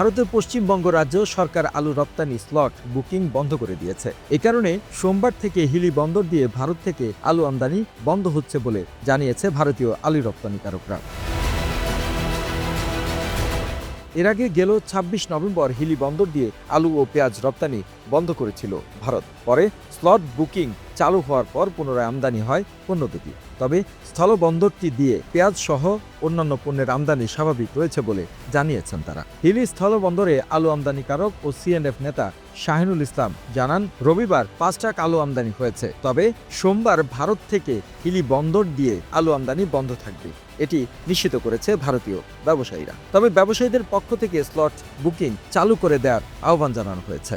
ভারতের পশ্চিমবঙ্গ রাজ্য সরকার আলু রপ্তানি স্লট বুকিং বন্ধ করে দিয়েছে। এ কারণে সোমবার থেকে হিলি বন্দর দিয়ে ভারত থেকে আলু আমদানি বন্ধ হচ্ছে বলে জানিয়েছে ভারতীয় আলু রপ্তানিকারকরা। এর আগে গেল ২৬ নভেম্বর হিলি বন্দর দিয়ে আলু ও পেঁয়াজ রপ্তানি বন্ধ করেছিল ভারত। পরে স্লট বুকিং চালু হওয়ার পর পুনরায় আমদানি হয় পণ্য দুটি তবে স্থলবন্দরটি দিয়ে পেঁয়াজ সহ অন্যান্য পণ্যের আমদানি স্বাভাবিক রয়েছে বলে জানিয়েছেন তারা। হিলি স্থলবন্দরে আলু আমদানিকারক ও সিএনএফ নেতা শাহিনুল ইসলাম জানান, রবিবার পাঁচ টাক আলু আমদানি হয়েছে। তবে সোমবার ভারত থেকে হিলি বন্দর দিয়ে আলু আমদানি বন্ধ থাকবে। এটি নিশ্চিত করেছে ভারতীয় ব্যবসায়ীরা। তবে ব্যবসায়ীদের পক্ষ থেকে স্লট বুকিং চালু করে দেওয়ার আহ্বান জানানো হয়েছে।